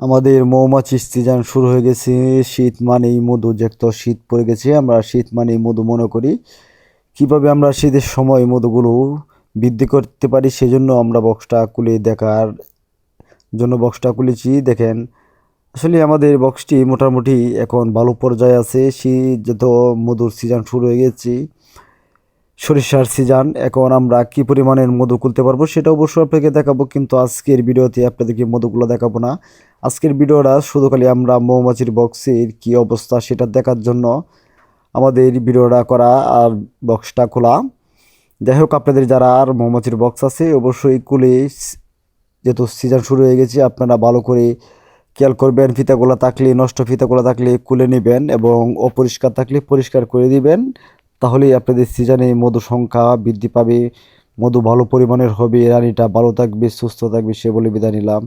আমাদের মৌমাছির সিজন শুরু হয়ে গেছে। শীত মানেই মধু, যে একটা শীত পড়ে গেছে, আমরা শীত মানেই মধু মনে করি। কীভাবে আমরা শীতের সময় মধুগুলো বৃদ্ধি করতে পারি, সেজন্য আমরা বক্সটা খুলে দেখার জন্য বক্সটা খুলেছি। দেখেন, আসলে আমাদের বক্সটি মোটামুটি এখন ভালো পর্যায়ে আছে। শীত যত মধুর সিজন শুরু হয়ে গেছে সরিষার সিজন, এখন আমরা কি পরিমাণের মধু খুলতে পারব সেটা অবশ্যই আপনাকে দেখাবো, কিন্তু আজকের ভিডিওতে আপনাদেরকে মধুগুলো দেখাবো না। আজকের ভিডিওটা শুধু খালি আমরা মৌমাছির বক্সের কি অবস্থা সেটা দেখার জন্য আমাদের ভিডিওটা করা আর বক্সটা খোলা। যাই হোক, আপনাদের যারা আর মৌমাছির বক্স আছে, অবশ্যই স- যেহেতু সিজন শুরু হয়ে গেছে, আপনারা ভালো করে খেয়াল করবেন, ফিতাগুলো থাকলে, নষ্ট ফিতাগুলো থাকলে খুলে নেবেন এবং অপরিষ্কার থাকলে পরিষ্কার করে দিবেন। তাহলেই আপনাদের সিজনে মধু সংখ্যা বৃদ্ধি পাবে, মধু ভালো পরিমাণের হবে, রানীটা ভালো থাকবে, সুস্থ থাকবে সে বলে বিদায় নিলাম।